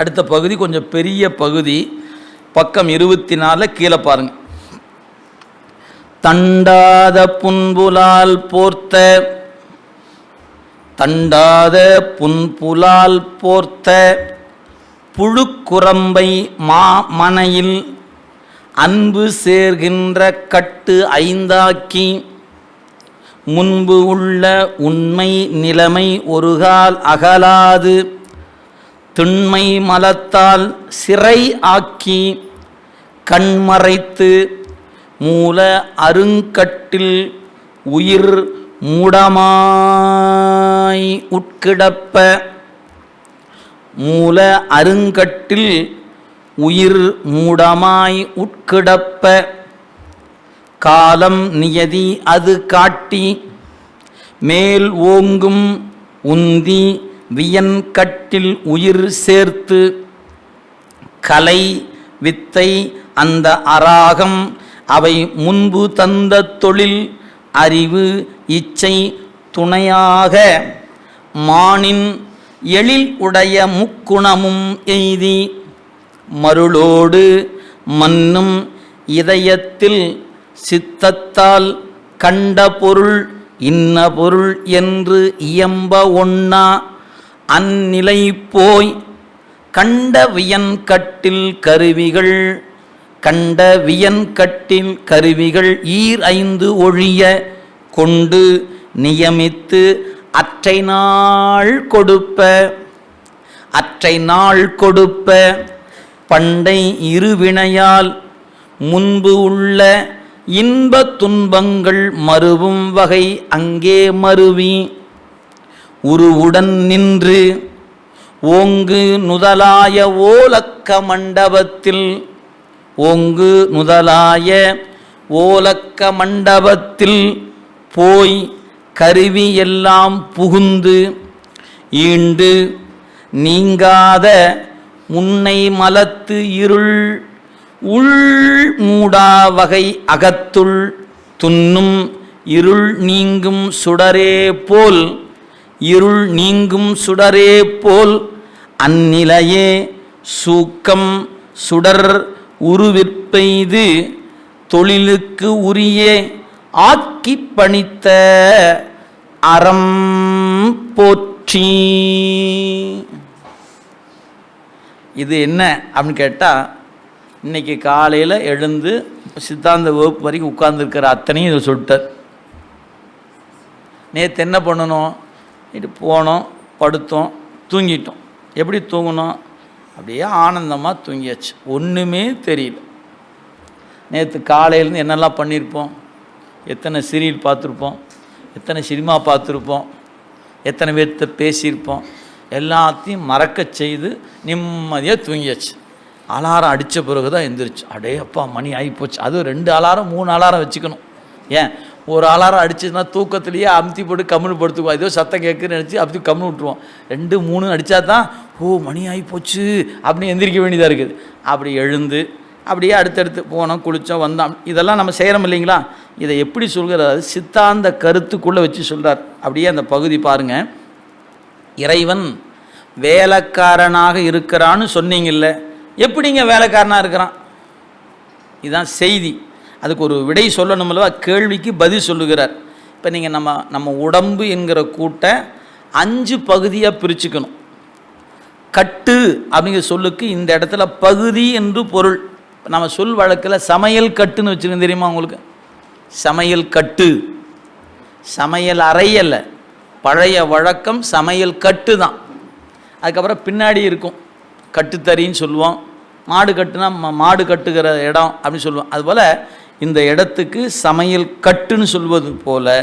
அடுத்த பகுதி கொஞ்சம் பெரிய பகுதி. பக்கம் இருபத்தி நாலில் கீழே பாருங்க. தண்டாத புன்புலால் போர்த்த தண்டாத புன்புலால் போர்த்த புழுக்குரம்பை மா மனையில் அன்பு சேர்கின்ற கட்டு ஐந்தாக்கி முன்பு உள்ள உண்மை நிலைமை ஒருகால் அகலாது. திண்மை மலத்தால் சிறை ஆக்கி கண்மறைத்து மூல அருங்கட்டில் உயிர் மூடமாய் உட்கிடப்ப மூல அருங்கட்டில் உயிர் மூடமாய் உட்கிடப்ப காலம் நியதி அது காட்டி மேல் ஓங்கும் உந்தி வியன் கட்டில் உயிர் சேர்த்து கலை வித்தை அந்த அராகம் அவை முன்பு தந்த தொழில் அறிவு இச்சை துணையாக மானின் எழில் உடைய முக்குணமும் எய்தி மருளோடு மன்னும் இதயத்தில் சித்தத்தால் கண்ட பொருள் இன்ன பொருள் என்று இயம்ப ஒன்னா அந்நிலை போய் கண்ட கருவிகள் கண்ட கருவிகள் ஈர் ஐந்து ஒழிய கொண்டு நியமித்து அற்றை நாள் கொடுப்ப அற்றை நாள் கொடுப்ப பண்டை இருவினையால் முன்பு உள்ள இன்ப துன்பங்கள் மறுவும் வகை அங்கே மருவி. உருவுடன் நின்று ஓங்கு நுதலாய ஓலக்க மண்டபத்தில் ஓங்கு நுதலாய ஓலக்க மண்டபத்தில் போய் கருவி எல்லாம் புகுந்து ஈண்டு நீங்காத முன்னை மலத்து இருள் உள் மூடா வகை அகத்துள் துன்னும் இருள் நீங்கும் சுடரே போல் இருள் நீங்கும் சுடரே போல் அந்நிலையே சூக்கம் சுடர் உருவிற்பெய்து தொழிலுக்கு உரிய ஆக்கி பணித்த அறம் போற்றி. இது என்ன அப்படின்னு கேட்டால் இன்னைக்கு காலையில் எழுந்து சித்தாந்த வகுப்பு வரைக்கும் உட்கார்ந்துருக்கிற அத்தனையும் இதை சொல்லிட்டார். நேற்று என்ன பண்ணணும்? இது போனோம் படுத்தோம் தூங்கிட்டோம். எப்படி தூங்கினோம்? அப்படியே ஆனந்தமாக தூங்கியாச்சு. ஒன்றுமே தெரியல. நேற்று காலையிலேருந்து என்னெல்லாம் பண்ணியிருப்போம்? எத்தனை சீரியல் பார்த்துருப்போம்? எத்தனை சினிமா பார்த்துருப்போம்? எத்தனை பேர்த்த பேசியிருப்போம்? எல்லாத்தையும் மறக்க செய்து நிம்மதியாக தூங்கியாச்சு. அலாரம் அடித்த பிறகு தான் எந்திரிச்சு அடே அப்பா மணி ஆகிப்போச்சு. அதுவும் ரெண்டு அலாரம் மூணு அலாரம் வச்சுக்கணும். ஏன்? ஒரு அலாரம் அடிச்சதுன்னா தூக்கத்துலேயே அமுத்தி போட்டு கம்முன்னு படுத்துக்குவோம். ஏதோ சத்தம் கேட்குன்னு நினச்சி அப்படி கம்முன்னு விட்டுருவோம். ரெண்டு மூணு அடித்தா தான் ஓ மணி போச்சு அப்படின்னு எந்திரிக்க வேண்டியதாக இருக்குது. அப்படி எழுந்து அப்படியே அடுத்தடுத்து போனோம் குளித்தோம் வந்தோம். இதெல்லாம் நம்ம செய்கிறோம் இல்லைங்களா? இதை எப்படி சொல்கிறாரு? சித்தாந்த கருத்துக்குள்ளே வச்சு சொல்கிறார் அப்படியே அந்த பகுதி பாருங்கள் இறைவன் வேலைக்காரனாக இருக்கிறான்னு சொன்னீங்கல்ல எப்படிங்க வேலைக்காரனாக இருக்கிறான்? இதுதான் செய்தி. அதுக்கு ஒரு விடை சொல்லணும்ல கேள்விக்கு பதில் சொல்லுகிறார். இப்போ நீங்கள் நம்ம நம்ம உடம்பு என்கிற கூட்டை அஞ்சு பகுதியாக பிரிச்சுக்கணும். கட்டு அப்படிங்கிற சொல்லுக்கு இந்த இடத்துல பகுதி என்று பொருள். நம்ம சொல் வழக்கில் சமையல் கட்டுன்னு வச்சுருக்கோம் தெரியுமா உங்களுக்கு? சமையல் கட்டு. சமையல் அறை அல்ல. பழைய வழக்கம் சமையல் கட்டு தான். அதுக்கப்புறம் பின்னாடி இருக்கும். கட்டுத்தறின்னு சொல்லுவோம். மாடு கட்டுனா ம- மாடு கட்டுகிற இடம் அப்படின்னு சொல்லுவோம். அதுபோல் இந்த இடத்துக்கு சமையல் கட்டுன்னு சொல்வது போல்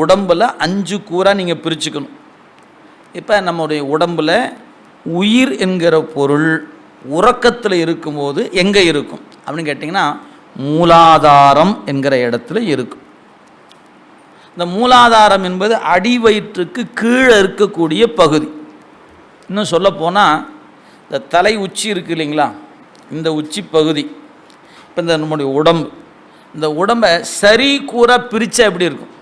உடம்பில் அஞ்சு கூறாக நீங்கள் பிரிச்சுக்கணும். இப்போ நம்முடைய உடம்பில் உயிர் என்கிற பொருள் உறக்கத்தில் இருக்கும்போது எங்கே இருக்கும்? அப்படின்னு கேட்டிங்கன்னா மூலாதாரம் என்கிற இடத்துல இருக்கும். இந்த மூலாதாரம் என்பது அடி வயிற்றுக்கு கீழே இருக்கக்கூடிய பகுதி. இன்னும் சொல்லப்போனால் இந்த தலை உச்சி இருக்கு இல்லைங்களா? இந்த உச்சி பகுதி. இப்போ இந்த நம்முடைய உடம்பு. இந்த உடம்பை சரி கூற பிரித்தா எப்படி இருக்கும்?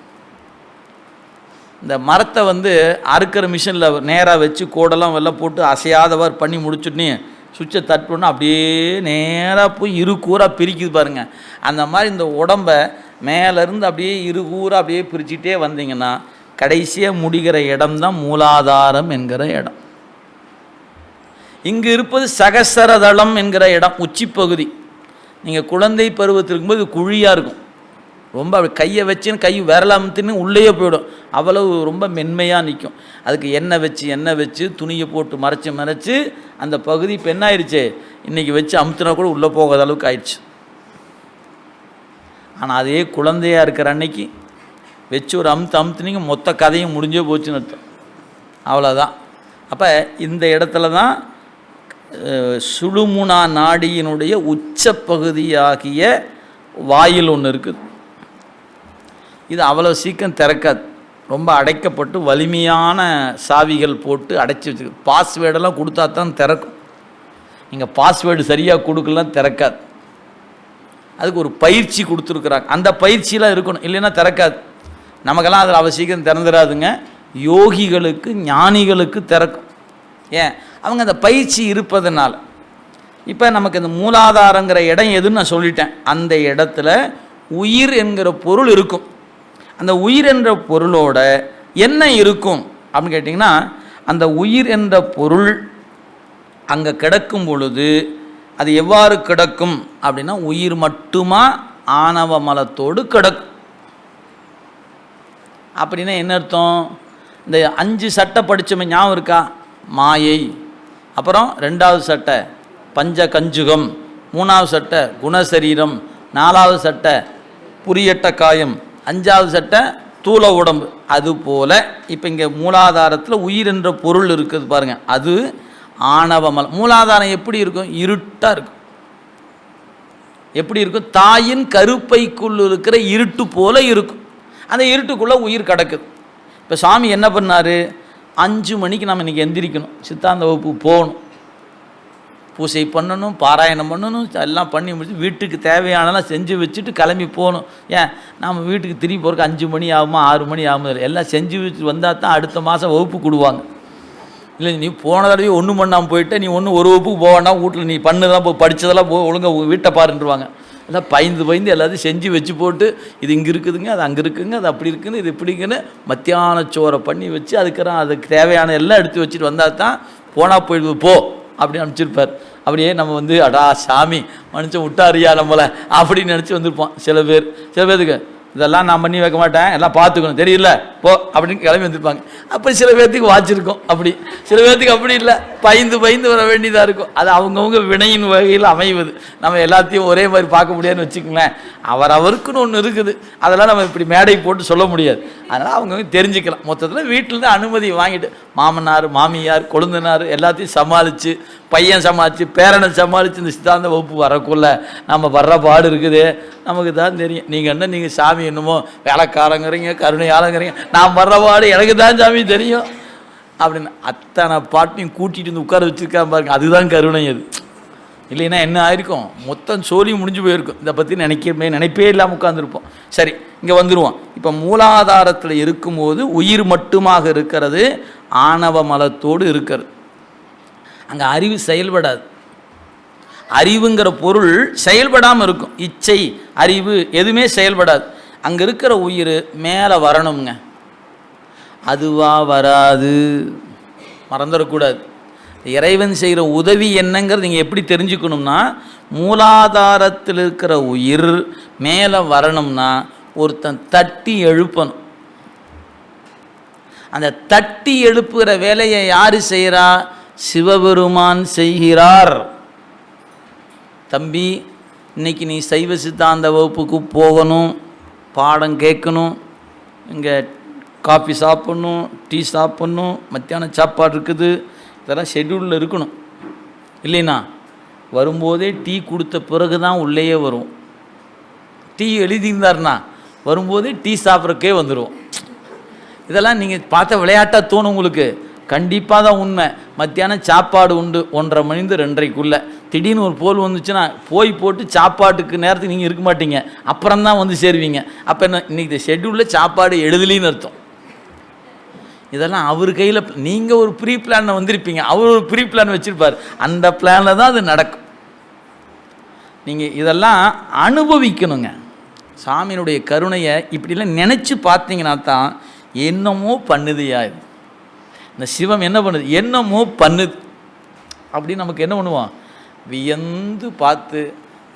இந்த மரத்தை வந்து அறுக்கிற மிஷினில் நேராக வச்சு கோடெல்லாம் வெள்ளை போட்டு அசையாதவர் பண்ணி முடிச்சுட்டு சுவிட்சை தட்டுனா அப்படியே நேராக போய் இரு கூறாக பிரிக்குது பாருங்கள் அந்த மாதிரி இந்த உடம்ப மேலேருந்து அப்படியே இரு கூறாக அப்படியே பிரிச்சுட்டே வந்தீங்கன்னா கடைசியாக முடிகிற இடம்தான் மூலாதாரம் என்கிற இடம். இங்கு இருப்பது சகசரதளம் என்கிற இடம் உச்சிப்பகுதி. நீங்கள் குழந்தை பருவத்தில் இருக்கும்போது குழியாக இருக்கும். ரொம்ப அப்படி கையை வச்சுன்னு கை விரலாமத்துன்னு உள்ளேயே போயிடும். அவ்வளவு ரொம்ப மென்மையாக நிற்கும் அதுக்கு எண்ணெய் வச்சு எண்ணெய் வச்சு துணியை போட்டு மறைச்சு மறைச்சு அந்த பகுதி இப்போ என்ன ஆயிடுச்சு இன்றைக்கி வச்சு அமுத்துனா கூட உள்ளே போகாத அளவுக்கு ஆயிடுச்சு ஆனால் அதே குழந்தையாக இருக்கிற அன்னைக்கு வச்சு ஒரு அமுத்து அமுத்துனீங்க மொத்த கதையும் முடிஞ்சே போச்சுன்னு அர்த்தம். அவ்வளோதான் அப்போ இந்த இடத்துல தான் சுழுமுனா நாடியினுடைய உச்சப்பகுதியாகிய வாயில் ஒன்று இருக்குது இது அவ்வளோ சீக்கிரம் திறக்காது. ரொம்ப அடைக்கப்பட்டு வலிமையான சாவிகள் போட்டு அடைச்சி வச்சுருக்கு பாஸ்வேர்டெல்லாம் கொடுத்தா தான் திறக்கும். நீங்கள் பாஸ்வேர்டு சரியாக கொடுக்கலாம் திறக்காது. அதுக்கு ஒரு பயிற்சி கொடுத்துருக்குறாங்க. அந்த பயிற்சியெலாம் இருக்கணும். இல்லைன்னா திறக்காது. நமக்கெல்லாம் அதில் அவசியம் திறந்துடாதுங்க யோகிகளுக்கு ஞானிகளுக்கு திறக்கும். ஏன்? அவங்க அந்த பயிற்சி இருப்பதனால். இப்போ நமக்கு இந்த மூலாதாரங்கிற இடம் எதுன்னு நான் சொல்லிட்டேன். அந்த இடத்துல உயிர் என்கிற பொருள் இருக்கும். அந்த உயிர் என்ற பொருளோட என்ன இருக்கும் அப்படின்னு கேட்டிங்கன்னா அந்த உயிர் என்ற பொருள் அங்கே கிடக்கும் பொழுது அது எவ்வாறு கிடக்கும் அப்படின்னா உயிர் மட்டுமா ஆணவ மலத்தோடு கிடக்கும். அப்படின்னா என்ன அர்த்தம்? இந்த அஞ்சு சட்டை படித்தவன் ஞாபகம் இருக்கா? மாயை. அப்புறம் ரெண்டாவது சட்டை பஞ்ச கஞ்சுகம் மூணாவது சட்டை குணசரீரம். நாலாவது சட்டை புரியட்ட காயம். அஞ்சாவது சட்டை தூள உடம்பு. அதுபோல் இப்போ இங்கே மூலாதாரத்தில் உயிர் என்ற பொருள் இருக்குது பாருங்கள் அது ஆணவமல் மூலாதாரம் எப்படி இருக்கும்? இருட்டாக இருக்கும். எப்படி இருக்கும்? தாயின் கருப்பைக்குள் இருக்கிற இருட்டு போல இருக்கும். அந்த இருட்டுக்குள்ளே உயிர் கிடக்குது. இப்போ சாமி என்ன பண்ணார்? அஞ்சு மணிக்கு நம்ம இன்றைக்கி எந்திரிக்கணும். சித்தாந்த வகுப்பு போகணும். பூஜை பண்ணணும் பாராயணம் பண்ணணும் எல்லாம் பண்ணி முடிச்சு வீட்டுக்கு தேவையானலாம் செஞ்சு வச்சுட்டு கிளம்பி போகணும். ஏன்? நம்ம வீட்டுக்கு திரும்பி போகிறக்கு அஞ்சு மணி ஆகுமா ஆறு மணி ஆகுமா? இல்லை. எல்லாம் செஞ்சு வச்சுட்டு வந்தால் தான் அடுத்த மாதம் வகுப்பு கொடுவாங்க. இல்லை நீ போன தடவை ஒன்றும் பண்ணாமல் போயிட்டு நீ ஒன்றும் ஒரு வகுப்புக்கு போக வேண்டாம் வீட்டில் நீ பண்ணதெல்லாம் போ படித்ததெல்லாம் போ ஒழுங்காக வீட்டை பாருன்றுவாங்க. எல்லாம் பயந்து பயந்து எல்லாத்தையும் செஞ்சு வச்சு போட்டு இது இங்கே இருக்குதுங்க அது அங்கே இருக்குங்க அது அப்படி இருக்குன்னு இது இப்படிங்கன்னு மத்தியான சோறை பண்ணி வச்சு அதுக்கப்புறம் அதுக்கு தேவையான எல்லாம் எடுத்து வச்சுட்டு வந்தால் தான் போனால் போயிடுது போ அப்படி அனுப்பிச்சிருப்பார். அப்படியே நம்ம வந்து அடா சாமி மனுஷன் விட்டாரியா நம்மளை அப்படின்னு நினச்சி வந்திருப்போம் சில பேர். சில பேருக்கு இதெல்லாம் நான் பண்ணி வைக்க மாட்டேன். எல்லாம் பார்த்துக்கணும். தெரியல போ அப்படின்னு கிளம்பி வந்திருப்பாங்க. அப்படி சில பேர்த்துக்கு வாச்சிருக்கும் அப்படி. சில பேர்த்துக்கு அப்படி இல்லை. பயந்து பயந்து வர வேண்டியதாக இருக்கும். அது அவங்கவுங்க வினையின் வகையில் அமைவது. நம்ம எல்லாத்தையும் ஒரே மாதிரி பார்க்க முடியாதுன்னு வச்சுக்கோங்களேன். அவர் அவருக்குன்னு ஒன்று இருக்குது. அதெல்லாம் நம்ம இப்படி மேடை போட்டு சொல்ல முடியாது. அதனால் அவங்கவுங்க தெரிஞ்சுக்கலாம். மொத்தத்தில் வீட்டில் தான் அனுமதி வாங்கிட்டு மாமனார் மாமியார் கொழுந்தனார் எல்லாத்தையும் சமாளித்து பையன் சமாளித்து பேரனை சமாளித்து இந்த சித்தாந்த வகுப்பு வரக்குள்ள நம்ம வர்ற பாடு இருக்குது. நமக்கு தான் தெரியும். நீங்கள் என்ன நீங்கள் சாமி என்னமோ வேலைக்காரங்கிறீங்க கருணையாளங்கிறீங்க. நான் வர்ற பாடு எனக்கு தான் சாமி தெரியும். அப்படின்னு அத்தனை பாட்டையும் கூட்டிகிட்டு வந்து உட்கார வச்சுருக்கான் பாருங்க. அதுதான் கருணை அது. இல்லைன்னா என்ன ஆயிருக்கும்? மொத்தம் சோழி முடிஞ்சு போயிருக்கும். இதை பற்றி நினைக்கவே நினைப்பே இல்லாமல் உட்காந்துருப்போம் சரி இங்கே வந்துடுவோம் இப்போ மூலாதாரத்தில் இருக்கும்போது உயிர் மட்டுமாக இருக்கிறது ஆணவ மலத்தோடு இருக்கிறது. அங்கே அறிவு செயல்படாது. அறிவுங்கிற பொருள் செயல்படாமல் இருக்கும். இச்சை அறிவு எதுவுமே செயல்படாது. அங்கே இருக்கிற உயிர் மேலே வரணுங்க அதுவா வராது. மறந்துடக்கூடாது. இறைவன் செய்கிற உதவி என்னங்கிறது நீங்கள் எப்படி தெரிஞ்சுக்கணும்னா மூலாதாரத்தில் இருக்கிற உயிர் மேலே வரணும்னா ஒருத்தன் தட்டி எழுப்பணும். அந்த தட்டி எழுப்புகிற வேலையை யார் செய்கிறா சிவபெருமான் செய்கிறார். தம்பி இன்னைக்கு நீ சைவ சித்தாந்த வகுப்புக்கு போகணும். பாடம் கேட்கணும் இங்கே காஃபி சாப்பிட்ணும் டீ சாப்பிட்ணும் மத்தியானம் சாப்பாடு இருக்குது இதெல்லாம் ஷெட்யூலில் இருக்கணும். இல்லைனா வரும்போதே டீ கொடுத்த பிறகு தான் உள்ளேயே வரும். டீ எழுதியிருந்தார்னா வரும்போதே டீ சாப்பிட்றக்கே வந்துடும் இதெல்லாம் நீங்கள் பார்த்த விளையாட்டாக தோணும் உங்களுக்கு? கண்டிப்பாக தான் உண்மை. மத்தியானம் சாப்பாடு உண்டு ஒன்றரை மணிந்து ரெண்டரைக்குள்ளே. திடீர்னு ஒரு போல் வந்துச்சுன்னா போய் போட்டு சாப்பாட்டுக்கு நேரத்துக்கு நீங்கள் இருக்க மாட்டீங்க. அப்புறம் தான் வந்து சேருவீங்க. அப்போ என்ன இன்னைக்கு ஷெட்யூலில் சாப்பாடு எழுதலின்னு அர்த்தம். இதெல்லாம் அவர் கையில் நீங்கள் ஒரு ப்ரீ பிளானை வந்திருப்பீங்க. அவர் ஒரு ப்ரீ பிளான் வச்சுருப்பார். அந்த பிளானில் தான் அது நடக்கும். நீங்கள் இதெல்லாம் அனுபவிக்கணுங்க. சாமியினுடைய கருணையை இப்படிலாம் நினச்சி பார்த்தீங்கன்னா தான் என்னமோ பண்ணுதியா இது. இந்த சிவம் என்ன பண்ணுது? என்னமோ பண்ணுது. அப்படின்னு நமக்கு என்ன பண்ணுவான்? வியந்து பார்த்து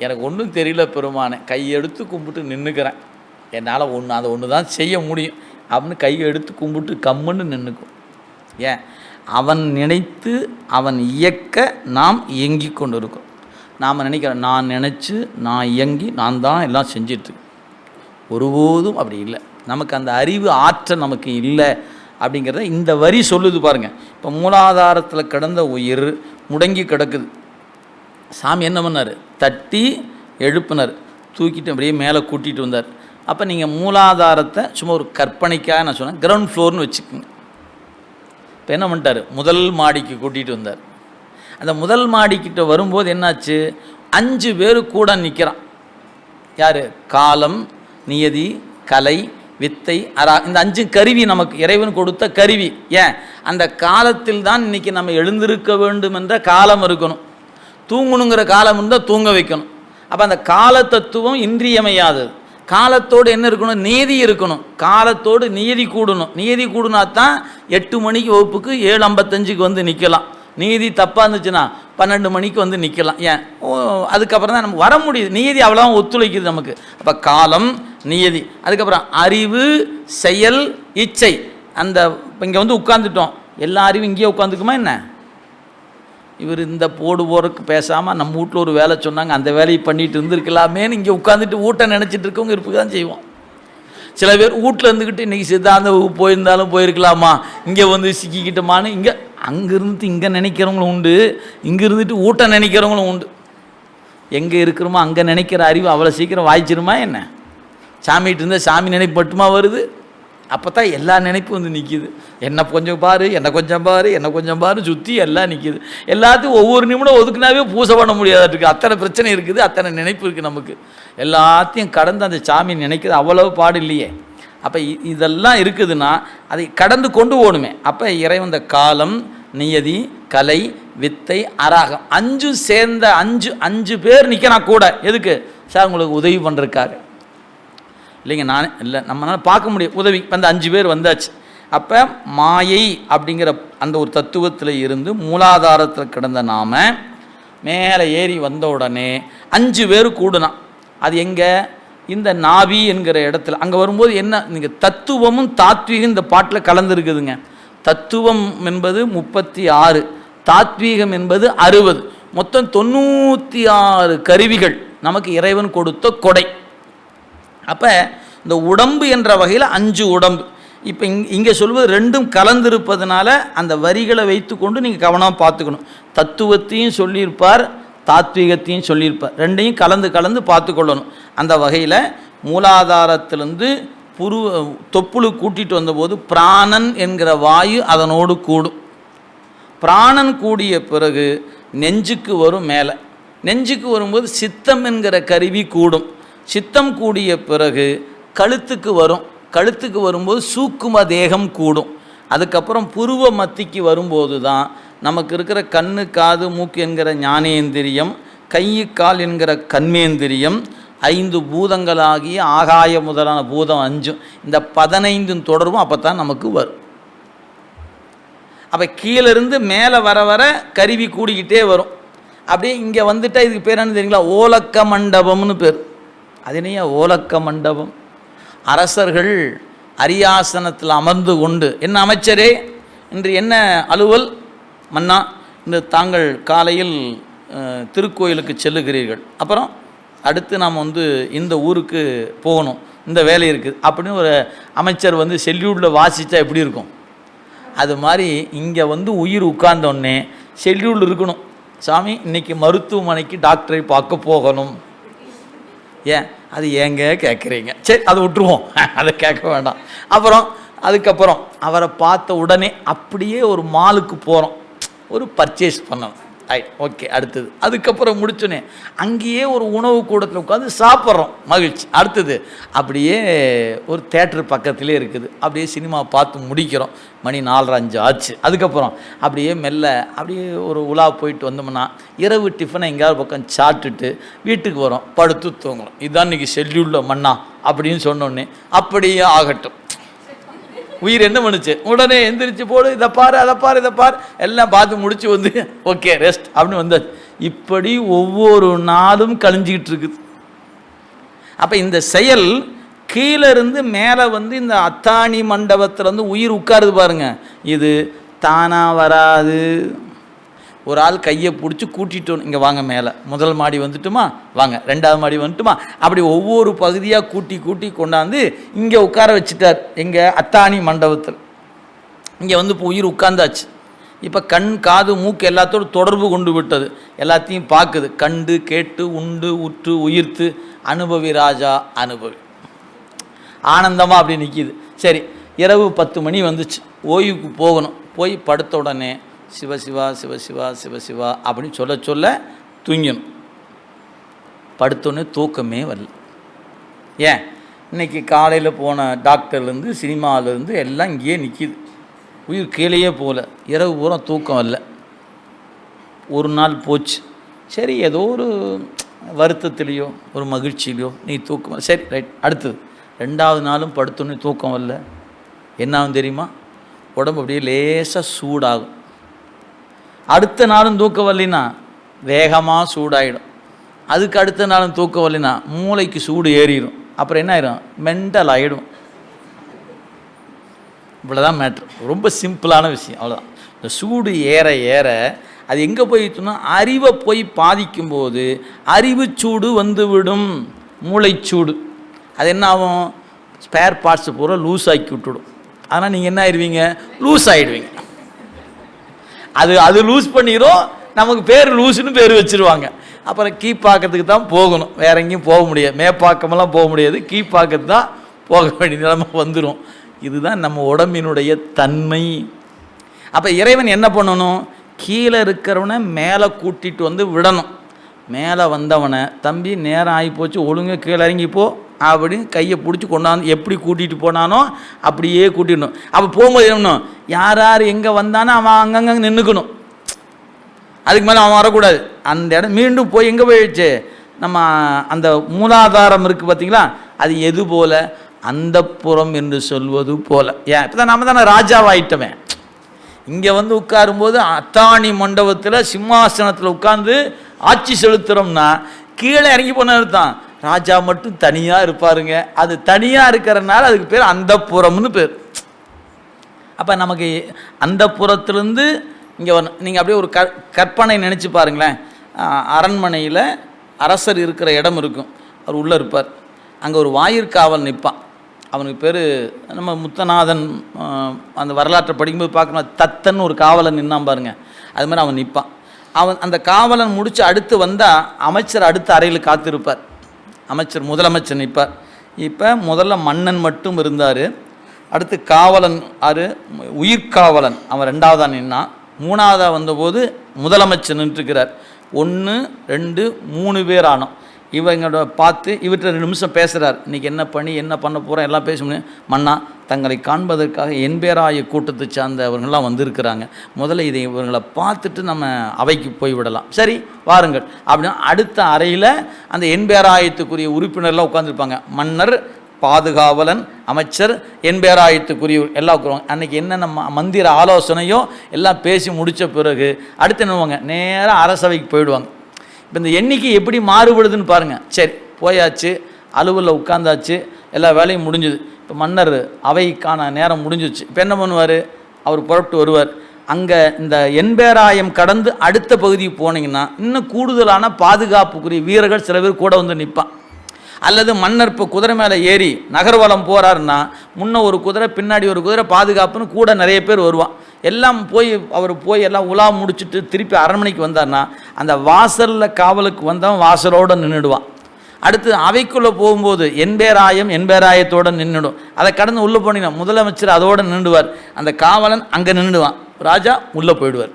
எனக்கு ஒன்றும் தெரியல பெருமானே கையெடுத்து கும்பிட்டு நின்றுக்கிறேன் என்னால் ஒன்று அதை ஒன்று தான் செய்ய முடியும். அப்படின்னு கையை எடுத்து கும்பிட்டு கம்முன்னு நின்றுக்கும் ஏன்? அவன் நினைத்து அவன் இயக்க நாம் இயங்கி கொண்டு இருக்கோம் நாம் நினைக்கிறோம் நான் நினச்சி நான் இயங்கி நான் தான் எல்லாம் செஞ்சிட்ருக்கேன் ஒருபோதும் அப்படி இல்லை. நமக்கு அந்த அறிவு ஆற்றல் நமக்கு இல்லை. அப்படிங்கிறத இந்த வரி சொல்லுது பாருங்கள் இப்போ மூலாதாரத்தில் கிடந்த உயிர் முடங்கி கிடக்குது. சாமி என்ன பண்ணார்? தட்டி எழுப்பினார். தூக்கிட்டு அப்படியே மேலே கூட்டிகிட்டு வந்தார். அப்போ நீங்கள் மூலாதாரத்தை சும்மா ஒரு கற்பனைக்காக நான் சொன்னேன் கிரவுண்ட் ஃப்ளோர்னு வச்சுக்கோங்க. இப்போ என்ன பண்ணிட்டார்? முதல் மாடிக்கு கூட்டிகிட்டு வந்தார். அந்த முதல் மாடிக்கிட்ட வரும்போது என்னாச்சு? அஞ்சு பேர் கூட நிற்கிறான் யார்? காலம் நியதி கலை வித்தை அரா இந்த அஞ்சு கருவி நமக்கு இறைவன் கொடுத்த கருவி. ஏன்? அந்த காலத்தில் தான் இன்னைக்கு நம்ம எழுந்திருக்க வேண்டும் என்ற காலம் இருக்கணும். தூங்கணுங்கிற காலம் இருந்தால் தூங்க வைக்கணும். அப்போ அந்த கால தத்துவம் இன்றியமையாதது. காலத்தோடு என்ன இருக்கணும்? நீதி இருக்கணும். காலத்தோடு நீதி கூடணும். நீதி கூடுனா தான் எட்டு மணிக்கு வகுப்புக்கு ஏழு ஐம்பத்தஞ்சுக்கு வந்து நிற்கலாம் நீதி தப்பாக இருந்துச்சுன்னா பன்னெண்டு மணிக்கு வந்து நிற்கலாம் ஏன்? அதுக்கப்புறம் தான் நம்ம வர முடியுது. நீதி அவ்வளோ ஒத்துழைக்குது நமக்கு. அப்போ காலம் நியதி. அதுக்கப்புறம் அறிவு செயல் இச்சை. அந்த இங்கே வந்து உட்காந்துட்டோம் எல்லா அறிவும் இங்கேயே உட்காந்துக்குமா என்ன? இவர் இந்த போடு போறதுக்கு பேசாமல் நம்ம வீட்டில் ஒரு வேலை சொன்னாங்க. அந்த வேலையை பண்ணிட்டு இருந்திருக்கலாமேன்னு இங்கே உட்காந்துட்டு ஊட்ட நினச்சிட்டு இருக்கவங்க இருப்பு தான் செய்வோம். சில பேர் வீட்டில் இருந்துக்கிட்டு இன்றைக்கி சித்தாந்த போயிருந்தாலும் போயிருக்கலாமா? இங்கே வந்து சிக்கிக்கிட்டோமான்னு இங்கே அங்கேருந்து இங்கே நினைக்கிறவங்களும் உண்டு இங்கே இருந்துட்டு ஊட்ட நினைக்கிறவங்களும் உண்டு. எங்கே இருக்கிறோமோ அங்கே நினைக்கிற அறிவு அவ்வளோ சீக்கிரம் வாய்ச்சிருமா என்ன? சாமிகிட்ட இருந்தால் சாமி நினைப்பு மட்டுமா வருது? அப்போ தான் எல்லா நினைப்பும் வந்து நிற்கிது என்ன கொஞ்சம் பாரு என்ன கொஞ்சம் பாரு என்ன கொஞ்சம் பாரு சுற்றி எல்லாம் நிற்கிது எல்லாத்தையும் ஒவ்வொரு நிமிடம் ஒதுக்குனாவே பூசை பண்ண முடியாதுருக்கு அத்தனை பிரச்சனை இருக்குது அத்தனை நினைப்பு இருக்குது நமக்கு. எல்லாத்தையும் கடந்து அந்த சாமி நினைக்கிறது அவ்வளவு பாடு இல்லையே. அப்போ இதெல்லாம் இருக்குதுன்னா அதை கடந்து கொண்டு போகணுமே அப்போ இறைவன் இந்த காலம் நியதி கலை வித்தை அராகம் அஞ்சும் சேர்ந்த அஞ்சு அஞ்சு பேர் நிற்கிறான் கூட எதுக்கு? சார் உங்களுக்கு உதவி பண்ணிருக்காரு இல்லைங்க நானே இல்லை நம்மளால் பார்க்க முடியும். உதவி அந்த அஞ்சு பேர் வந்தாச்சு. அப்போ மாயை அப்படிங்கிற அந்த ஒரு தத்துவத்தில் இருந்து மூலாதாரத்தில் கிடந்த நாம் மேலே ஏறி வந்த உடனே அஞ்சு பேர் கூடுனான் அது எங்கே? இந்த நாவி என்கிற இடத்துல அங்கே வரும்போது என்ன நீங்கள் தத்துவமும் தாத்வீகம் இந்த பாட்டில் கலந்துருக்குதுங்க. தத்துவம் என்பது முப்பத்தி ஆறு தாத்வீகம் என்பது அறுபது. மொத்தம் தொண்ணூற்றி ஆறு கருவிகள் நமக்கு இறைவன் கொடுத்த கொடை. அப்போ இந்த உடம்பு என்ற வகையில் அஞ்சு உடம்பு. இப்போ இங் இங்கே சொல்வது ரெண்டும் கலந்திருப்பதனால அந்த வரிகளை வைத்துக்கொண்டு நீங்கள் கவனமாக பார்த்துக்கணும். தத்துவத்தையும் சொல்லியிருப்பார் தாத்வீகத்தையும் சொல்லியிருப்பார் ரெண்டையும் கலந்து கலந்து பார்த்துக்கொள்ளணும். அந்த வகையில் மூலாதாரத்திலிருந்து புரு தொப்புளு கூட்டிட்டு வந்தபோது பிராணன் என்கிற வாயு அதனோடு கூடும். பிராணன் கூடிய பிறகு நெஞ்சுக்கு வரும் மேலே. நெஞ்சுக்கு வரும்போது சித்தம் என்கிற கருவி கூடும். சித்தம் கூடிய பிறகு கழுத்துக்கு வரும். கழுத்துக்கு வரும்போது சூக்கும தேகம் கூடும். அதுக்கப்புறம் புருவ மத்திக்கு வரும்போது தான் நமக்கு இருக்கிற கண்ணு காது மூக்கு என்கிற ஞானேந்திரியம் கையு கால் என்கிற கண்மேந்திரியம் ஐந்து பூதங்களாகிய ஆகாய முதலான பூதம் அஞ்சும் இந்த பதினைந்தும் தொடர்பும் அப்போ தான் நமக்கு வரும். அப்போ கீழேருந்து மேலே வர வர கருவி கூடிக்கிட்டே வரும். அப்படியே இங்கே வந்துட்டால் இதுக்கு பேர் என்ன தெரியுங்களா? ஓலக்க மண்டபம்னு பேர். அதனையே ஓலக்க மண்டபம். அரசர்கள் அரியாசனத்தில் அமர்ந்து கொண்டு என்ன அமைச்சரே? இன்று என்ன அலுவல்? மன்னா இன்று தாங்கள் காலையில் திருக்கோயிலுக்கு செல்லுகிறீர்கள். அப்புறம் அடுத்து நாம் வந்து இந்த ஊருக்கு போகணும். இந்த வேலை இருக்குது. அப்படின்னு ஒரு அமைச்சர் வந்து செல்யூடில் வாசித்தா எப்படி இருக்கும்? அது மாதிரி இங்கே வந்து உயிர் உட்கார்ந்தோடனே ஷெட்யூல் இருக்கணும். சாமி இன்றைக்கி மருத்துவமனைக்கு டாக்டரை பார்க்க போகணும். ஏன்? அது ஏங்க கேட்குறீங்க சரி அதை விட்டுருவோம். அதை கேட்க வேண்டாம். அப்புறம் அதுக்கப்புறம் அவரை பார்த்த உடனே அப்படியே ஒரு மாலுக்கு போகிறோம் ஒரு பர்ச்சேஸ் பண்ணணும். ரைட் ஓகே அடுத்தது. அதுக்கப்புறம் முடிச்சோன்னே அங்கேயே ஒரு உணவு கூடத்தில் உட்காந்து சாப்பிட்றோம். மகிழ்ச்சி. அடுத்தது அப்படியே ஒரு தேட்டர் பக்கத்திலே இருக்குது. அப்படியே சினிமா பார்த்து முடிக்கிறோம். மணி நாலரை அஞ்சு ஆச்சு. அதுக்கப்புறம் அப்படியே மெல்ல அப்படியே ஒரு உலா போயிட்டு வந்தோம்னா இரவு டிஃபனை எங்கேயாவது பக்கம் சாப்பிட்டுட்டு வீட்டுக்கு வரோம். படுத்து தூங்குறோம். இதுதான் இன்றைக்கி ஷெட்யூலில் மண்ணா அப்படின்னு சொன்னோடனே அப்படியே ஆகட்டும். உயிர் என்ன பண்ணுச்சு? உடனே எந்திரிச்சு போடு இதை பாரு அதை பாரு இதை பாரு. எல்லாம் பார்த்து முடிச்சு வந்து ஓகே ரெஸ்ட் அப்படின்னு வந்தாச்சு. இப்படி ஒவ்வொரு நாளும் கழிஞ்சிக்கிட்டு இருக்குது. அப்போ இந்த செயல் கீழே இருந்து மேலே வந்து இந்த அத்தானி மண்டபத்தில் வந்து உயிர் உட்காருது பாருங்க. இது தானாக வராது. ஒரு ஆள் கையை பிடிச்சி கூட்டிட்டு இங்கே வாங்க மேலே. முதல் மாடி வந்துட்டுமா? வாங்க. ரெண்டாவது மாடி வந்துட்டுமா? அப்படி ஒவ்வொரு பகுதியாக கூட்டி கூட்டி கொண்டாந்து இங்கே உட்கார வச்சுட்டார். எங்கள் அத்தாணி மண்டபத்தில். இங்கே வந்து இப்போ உயிர் உட்கார்ந்தாச்சு. இப்போ கண் காது மூக்கு எல்லாத்தோடு தொடர்பு கொண்டு விட்டது. எல்லாத்தையும் பார்க்குது. கண்டு கேட்டு உண்டு உற்று உயிர்த்து அனுபவி ராஜா அனுபவி. ஆனந்தமாக அப்படி நிற்கிது சரி இரவு பத்து மணி வந்துச்சு. ஓய்வுக்கு போகணும். போய் படுத்த உடனே சிவசிவா சிவசிவா சிவசிவா அப்படின்னு சொல்ல சொல்ல தூங்கணும் படுத்தோன்னே தூக்கமே வரல. ஏன்? இன்னைக்கு காலையில் போன டாக்டர்லேருந்து சினிமாவிலேருந்து எல்லாம் இங்கேயே நிற்கிது உயிர் கீழேயே போகல. இரவு பூரா தூக்கம் வரல. ஒரு நாள் போச்சு. சரி ஏதோ ஒரு வருத்தத்துலேயோ ஒரு மகிழ்ச்சியிலையோ நீ தூக்கம் சரி ரைட் அடுத்தது. ரெண்டாவது நாளும் படுத்தோன்னே தூக்கம் வரல. என்ன ஆகும் தெரியுமா? உடம்பு அப்படியே லேசாக சூடாகும். அடுத்த நாளும் தூக்கம் வரலின்னா வேகமாக சூடாயிடும். அதுக்கு அடுத்த நாளும் தூக்கம் வரலின்னா மூளைக்கு சூடு ஏறிடும் அப்புறம் என்ன ஆயிரும்? மென்டல் ஆகிடும் இவ்வளோதான் மேட்ரு ரொம்ப சிம்பிளான விஷயம். அவ்வளோதான் இந்த சூடு ஏற ஏற அது எங்கே போயிட்டுனா அறிவை போய் பாதிக்கும்போது அறிவு சூடு வந்துவிடும். மூளைச்சூடு அது என்ன ஆகும்? ஸ்பேர் பார்ட்ஸ் பூரா லூஸ் ஆக்கி விட்டுடும். ஆனால் நீங்கள் என்ன ஆயிடுவீங்க? லூஸ் ஆகிடுவீங்க அது அது லூஸ் பண்ணிடும் நமக்கு பேர் லூஸ்னு பேர் வச்சிருவாங்க. அப்புறம் கீப்பாக்கத்துக்கு தான் போகணும். வேற எங்கேயும் போக முடியாது. மேப்பாக்கமெல்லாம் போக முடியாது. கீப்பாக்கத்து தான் போக வேண்டிய நிலைமை வந்துடும் இதுதான் நம்ம உடம்பினுடைய தன்மை. அப்போ இறைவன் என்ன பண்ணணும்? கீழே இருக்கிறவனை மேலே கூட்டிட்டு வந்து விடணும். மேலே வந்தவனை தம்பி நேரம் ஆகி போச்சு ஒழுங்கா கீழே இறங்கி போ அப்படின்னு கையை பிடிச்சி கொண்டாந்து எப்படி கூட்டிகிட்டு போனானோ அப்படியே கூட்டிடணும். அப்போ போகும்போது என்ன யார் யார் எங்கே வந்தானோ அவன் அங்கங்கே நின்றுக்கணும் அதுக்கு மேலே அவன் வரக்கூடாது. அந்த இடம் மீண்டும் போய் எங்கே போயிடுச்சு? நம்ம அந்த மூலாதாரம் இருக்குது பார்த்தீங்களா அது எது போல? அந்த புறம் என்று சொல்வது போல. ஏன்? இப்போ தான் நம்ம தானே ராஜாவாயிட்டவன் இங்கே வந்து உட்காரும்போது அத்தாணி மண்டபத்தில் சிம்மாசனத்தில் உட்காந்து ஆட்சி செலுத்துகிறோம்னா கீழே இறங்கி போனது தான் ராஜா மட்டும் தனியாக இருப்பாருங்க. அது தனியாக இருக்கிறனால அதுக்கு பேர் அந்த புறம்னு பேர். அப்போ நமக்கு அந்த புறத்துலேருந்து இங்கே நீங்கள் அப்படியே ஒரு க கற்பனை நினச்சி பாருங்களேன். அரண்மனையில் அரசர் இருக்கிற இடம் இருக்கும். அவர் உள்ளே இருப்பார். அங்கே ஒரு வாயிற்காவல் நிற்பான் அவனுக்கு பேர் நம்ம முத்தநாதன் அந்த வரலாற்றை படிக்கும்போது பார்க்கணும். தத்தன் ஒரு காவலன் நின்னான் பாருங்க. அது மாதிரி அவன் நிற்பான் அவன் அந்த காவலன் முடித்து அடுத்து வந்தால் அமைச்சர் அடுத்த அறையில் காத்திருப்பார். அமைச்சர் முதலமைச்சர் நிற்பார். இப்போ முதல்ல மன்னன் மட்டும் இருந்தார். அடுத்து காவலன் ஆறு உயிர்காவலன் அவன் ரெண்டாவதாக நின்னான் மூணாவதாக வந்தபோது முதலமைச்சர் நின்றுக்கிறார் ஒன்று ரெண்டு மூணு பேர் ஆனோம். இவங்களோட பார்த்து இவர்கிட்ட ரெண்டு நிமிஷம் பேசுகிறார் இன்றைக்கி என்ன பண்ணி என்ன பண்ண போகிறோம் எல்லாம் பேச முடியும் மன்னா தங்களை காண்பதற்காக என்பேராய கூட்டத்தை சார்ந்தவர்கள்லாம் வந்திருக்கிறாங்க. முதல்ல இதை இவங்களை பார்த்துட்டு நம்ம அவைக்கு போய்விடலாம் சரி வாருங்கள். அப்படின்னா அடுத்த அறையில் அந்த என்பேராயத்துக்குரிய உறுப்பினர்லாம் உட்காந்துருப்பாங்க மன்னர் பாதுகாவலன் அமைச்சர் என்பேராயத்துக்குரிய எல்லாம் உட்காருவாங்க. அன்றைக்கி என்னென்ன ம- மந்திர ஆலோசனையோ எல்லாம் பேசி முடித்த பிறகு அடுத்து என்னவாங்க நேராக அரசவைக்கு போயிடுவாங்க. இப்போ இந்த எண்ணிக்கை எப்படி மாறுபடுதுன்னு பாருங்கள் சரி போயாச்சு அலுவலில் உட்காந்தாச்சு எல்லா வேலையும் முடிஞ்சுது. இப்போ மன்னர் அவைக்கான நேரம் முடிஞ்சிச்சு இப்போ என்ன பண்ணுவார்? அவர் புறப்பட்டு வருவார். அங்கே இந்த எண்பேராயம் கடந்து அடுத்த பகுதிக்கு போனீங்கன்னா இன்னும் கூடுதலான பாதுகாப்புக்குரிய வீரர்கள் சில பேர் கூட வந்து நிற்பான் அல்லது மன்னர் இப்போ குதிரை மேலே ஏறி நகர்வலம் போகிறாருன்னா முன்ன ஒரு குதிரை பின்னாடி ஒரு குதிரை பாதுகாப்புன்னு கூட நிறைய பேர் வருவான். எல்லாம் போய் அவர் போய் எல்லாம் உலா முடிச்சுட்டு திருப்பி அரண்மனைக்கு வந்தார்னா அந்த வாசலில் காவலுக்கு வந்தவன் வாசலோடு நின்றுடுவான் அடுத்து அவைக்குள்ளே போகும்போது என்பேராயம் என்பேராயத்தோடு நின்றுடும் அதை கடந்து உள்ளே போனீங்கன்னா முதலமைச்சர் அதோடு நின்றுடுவார் அந்த காவலன் அங்கே நின்றுடுவான் ராஜா உள்ளே போயிடுவார்.